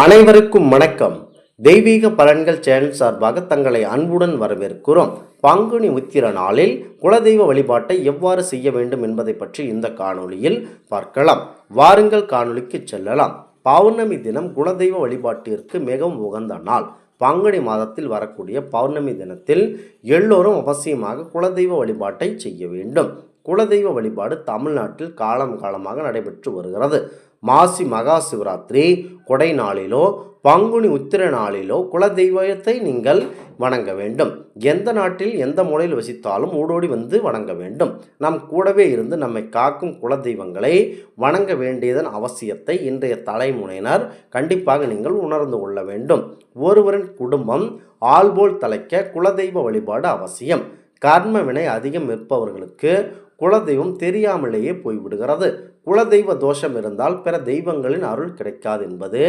அனைவருக்கும் வணக்கம். தெய்வீக பலன்கள் சேனல் சார்பாக தங்களை அன்புடன் வரவேற்கிறோம். பங்குனி உத்திர நாளில் குலதெய்வ வழிபாட்டை எவ்வாறு செய்ய வேண்டும் என்பதை பற்றி இந்த காணொளியில் பார்க்கலாம். வாருங்கள் காணொளிக்கு செல்லலாம். பௌர்ணமி தினம் குலதெய்வ வழிபாட்டிற்கு மிகவும் உகந்த நாள். பங்குனி மாதத்தில் வரக்கூடிய பௌர்ணமி தினத்தில் எல்லோரும் அவசியமாக குலதெய்வ வழிபாட்டை செய்ய வேண்டும். குலதெய்வ வழிபாடு தமிழ்நாட்டில் காலம் காலமாக நடைபெற்று வருகிறது. மாசி மகா சிவராத்திரி கொடை நாளிலோ பங்குனி உத்திர நாளிலோ குலதெய்வத்தை நீங்கள் வணங்க வேண்டும். எந்த நாட்டில் எந்த மூலையில் வசித்தாலும் ஓடோடி வந்து வணங்க வேண்டும். நம் கூடவே இருந்து நம்மை காக்கும் குலதெய்வங்களை வணங்க வேண்டியதன் அவசியத்தை இன்றைய தலைமுறையினர் கண்டிப்பாக நீங்கள் உணர்ந்து கொள்ள வேண்டும். ஒருவரின் குடும்பம் ஆள்போல் தலைக்க குலதெய்வ வழிபாடு அவசியம். கர்ம வினை அதிகம் இருப்பவர்களுக்கு குலதெய்வம் தெரியாமலேயே போய்விடுகிறது. குலதெய்வ தோஷம் இருந்தால் பிற தெய்வங்களின் அருள் கிடைக்காது என்பது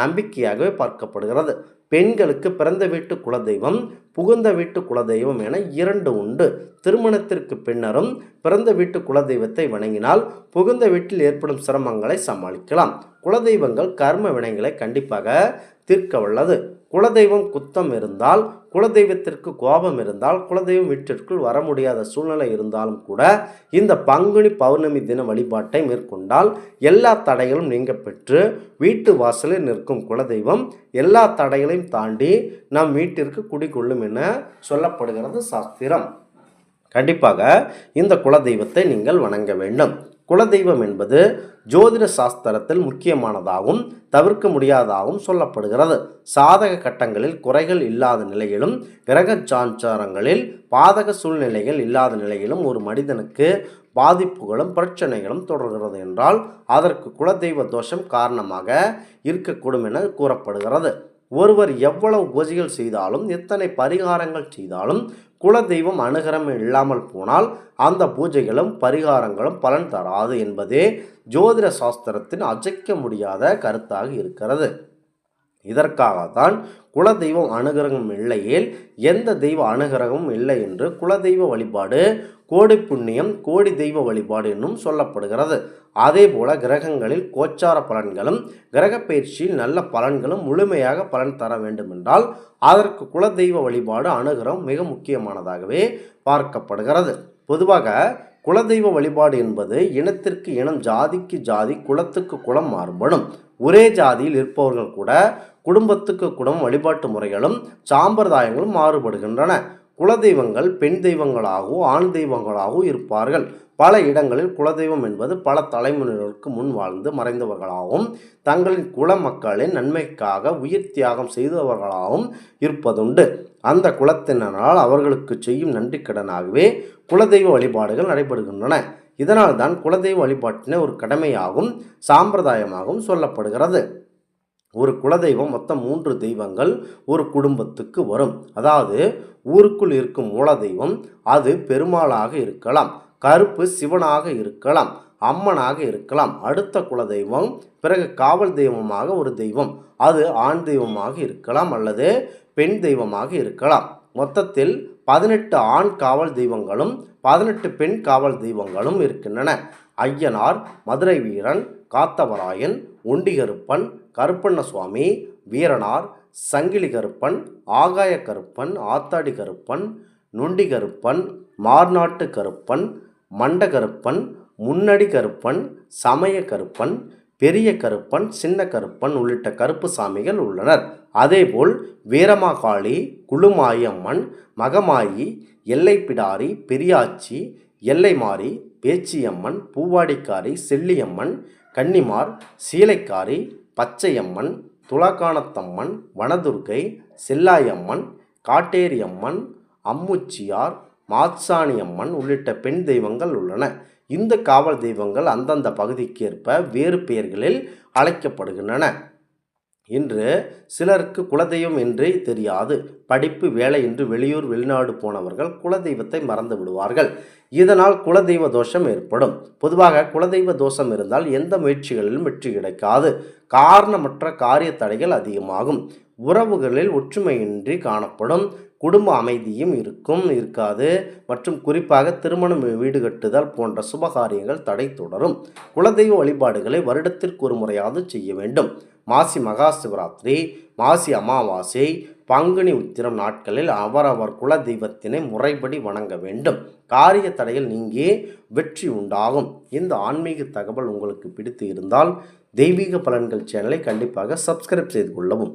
நம்பிக்கையாகவே பார்க்கப்படுகிறது. பெண்களுக்கு பிறந்த வீட்டு குலதெய்வம் புகுந்த வீட்டு குலதெய்வம் என இரண்டு உண்டு. திருமணத்திற்கு பின்னரும் பிறந்த வீட்டு குலதெய்வத்தை வணங்கினால் புகுந்த வீட்டில் ஏற்படும் சிரமங்களை சமாளிக்கலாம். குலதெய்வங்கள் கர்ம வினைகளை கண்டிப்பாக தீர்க்க வல்லது. குலதெய்வம் குத்தம் இருந்தால் குலதெய்வத்திற்கு கோபம் இருந்தால் குலதெய்வம் வீட்டிற்குள் வர முடியாத சூழ்நிலை இருந்தாலும் கூட இந்த பங்குனி பௌர்ணமி தின வழிபாட்டை மேற்கொண்டால் எல்லா தடைகளும் நீங்க பெற்று வீட்டு வாசலில் நிற்கும் குலதெய்வம் எல்லா தடைகளையும் தாண்டி நம் வீட்டிற்கு குடிக்கொள்ளும் என சொல்லப்படுகிறது சாஸ்திரம். கண்டிப்பாக இந்த குலதெய்வத்தை நீங்கள் வணங்க வேண்டும். குலதெய்வம் என்பது ஜோதிட சாஸ்திரத்தில் முக்கியமானதாகவும் தவிர்க்க முடியாததாகவும் சொல்லப்படுகிறது. சாதக கட்டங்களில் குறைகள் இல்லாத நிலையிலும் கிரக சாஞ்சாரங்களில் பாதக சூழ்நிலைகள் இல்லாத நிலையிலும் ஒரு மனிதனுக்கு பாதிப்புகளும் பிரச்சனைகளும் தொடர்கிறது என்றால் அதற்கு குலதெய்வ தோஷம் காரணமாக இருக்கக்கூடும் என கூறப்படுகிறது. ஒருவர் எவ்வளவு பூஜைகள் செய்தாலும் எத்தனை பரிகாரங்கள் செய்தாலும் குலதெய்வம் அனுகரம் இல்லாமல் போனால் அந்த பூஜைகளும் பரிகாரங்களும் பலன் தராது என்பதே ஜோதிட சாஸ்திரத்தின் அஜைக்க முடியாத கருத்தாக இருக்கிறது. இதற்காகத்தான் குலதெய்வம் அனுகிரகம் இல்லையேல் எந்த தெய்வ அனுகிரகமும் இல்லை என்று குலதெய்வ வழிபாடு கோடி புண்ணியம் கோடி தெய்வ வழிபாடு என்னும் சொல்லப்படுகிறது. அதே போல கிரகங்களில் கோச்சார பலன்களும் கிரக பயிற்சியில் நல்ல பலன்களும் முழுமையாக பலன் தர வேண்டுமென்றால் அதற்கு குலதெய்வ வழிபாடு அனுகிரகம் மிக முக்கியமானதாகவே பார்க்கப்படுகிறது. பொதுவாக குலதெய்வ வழிபாடு என்பது இனத்திற்கு இனம் ஜாதிக்கு ஜாதி குலத்துக்கு குலம் மாறுபடும். ஒரே ஜாதியில் இருப்பவர்கள் கூட குடும்பத்துக்கு குடும்பம் வழிபாட்டு முறைகளும் சாம்பிரதாயங்களும் மாறுபடுகின்றன. குலதெய்வங்கள் பெண் தெய்வங்களாகவோ ஆண் தெய்வங்களாகவோ இருப்பார்கள். பல இடங்களில் குலதெய்வம் என்பது பல தலைமுறைகளுக்கு முன் வாழ்ந்து மறைந்தவர்களாகவும் தங்களின் குல மக்களின் நன்மைக்காக உயிர் தியாகம் செய்தவர்களாகவும் இருப்பதுண்டு. அந்த குலத்தினரால் அவர்களுக்கு செய்யும் நன்றிக்கடனாகவே குலதெய்வ வழிபாடுகள் நடைபெறுகின்றன. இதனால் தான் குலதெய்வ வழிபாட்டினை ஒரு கடமையாகவும் சாம்பிரதாயமாகவும் சொல்லப்படுகிறது. ஒரு குலதெய்வம் மொத்தம் மூன்று தெய்வங்கள் ஒரு குடும்பத்துக்கு வரும். அதாவது ஊருக்குள் இருக்கும் மூல தெய்வம் அது பெருமாளாக இருக்கலாம் கருப்பு சிவனாக இருக்கலாம் அம்மனாக இருக்கலாம். அடுத்த குலதெய்வம் பிறகு காவல் தெய்வமாக ஒரு தெய்வம். அது ஆண் தெய்வமாக இருக்கலாம் அல்லது பெண் தெய்வமாக இருக்கலாம். மொத்தத்தில் பதினெட்டு ஆண் காவல் தெய்வங்களும் பதினெட்டு பெண் காவல் தெய்வங்களும் இருக்கின்றன. ஐயனார் மதுரை வீரன் காத்தவராயன் ஒண்டிகருப்பன் கருப்பண்ண சுவாமி வீரனார் சங்கிலி கருப்பன் ஆகாய கருப்பன் ஆத்தாடி கருப்பன் நொண்டி கருப்பன் மார்நாட்டு கருப்பன் மண்ட கருப்பன் முன்னடி கருப்பன் சமய கருப்பன் பெரிய கருப்பன் சின்ன கருப்பன் உள்ளிட்ட கருப்பு சாமிகள் உள்ளனர். அதேபோல் வீரமாகாளி குழுமாயம்மன் மகமாயி எல்லைப்பிடாரி பெரியாச்சி எல்லைமாரி பேச்சியம்மன் பூவாடிக்காரி செல்லியம்மன் கன்னிமார் சீலைக்காரி பச்சையம்மன் துலகானத்தம்மன் வனதுர்கை செல்லாயம்மன் காட்டேரியம்மன் அம்முச்சியார் மாத்சாணியம்மன் உள்ளிட்ட பெண் தெய்வங்கள் உள்ளன. இந்த காவல் தெய்வங்கள் அந்தந்த பகுதிக்கேற்ப வேறு பெயர்களில் அழைக்கப்படுகின்றன. இன்று சிலருக்கு குலதெய்வம் என்றே தெரியாது. படிப்பு வேலை என்று வெளியூர் வெளிநாடு போனவர்கள் குலதெய்வத்தை மறந்து விடுவார்கள். இதனால் குலதெய்வ தோஷம் ஏற்படும். பொதுவாக குலதெய்வ தோஷம் இருந்தால் எந்த முயற்சிகளிலும் வெற்றி கிடைக்காது. காரணமற்ற காரிய தடைகள் அதிகமாகும். உறவுகளில் ஒற்றுமையின்றி காணப்படும். குடும்ப அமைதியும் இருக்கும் இருக்காது. மற்றும் குறிப்பாக திருமணம் வீடு கட்டுதல் போன்ற சுபகாரியங்கள் தடை தொடரும். குலதெய்வ வழிபாடுகளை வருடத்திற்கு ஒரு முறையாவது செய்ய வேண்டும். மாசி மகா சிவராத்திரி மாசி அமாவாசை பங்குனி உத்திரம் நாட்களில் அவரவர் குல தெய்வத்தினை முறைப்படி வணங்க வேண்டும். காரிய தடையில் நீங்கி வெற்றி உண்டாகும். இந்த ஆன்மீக தகவல் உங்களுக்கு பிடித்து இருந்தால் தெய்வீக பலன்கள் சேனலை கண்டிப்பாக சப்ஸ்கிரைப் செய்து கொள்ளவும்.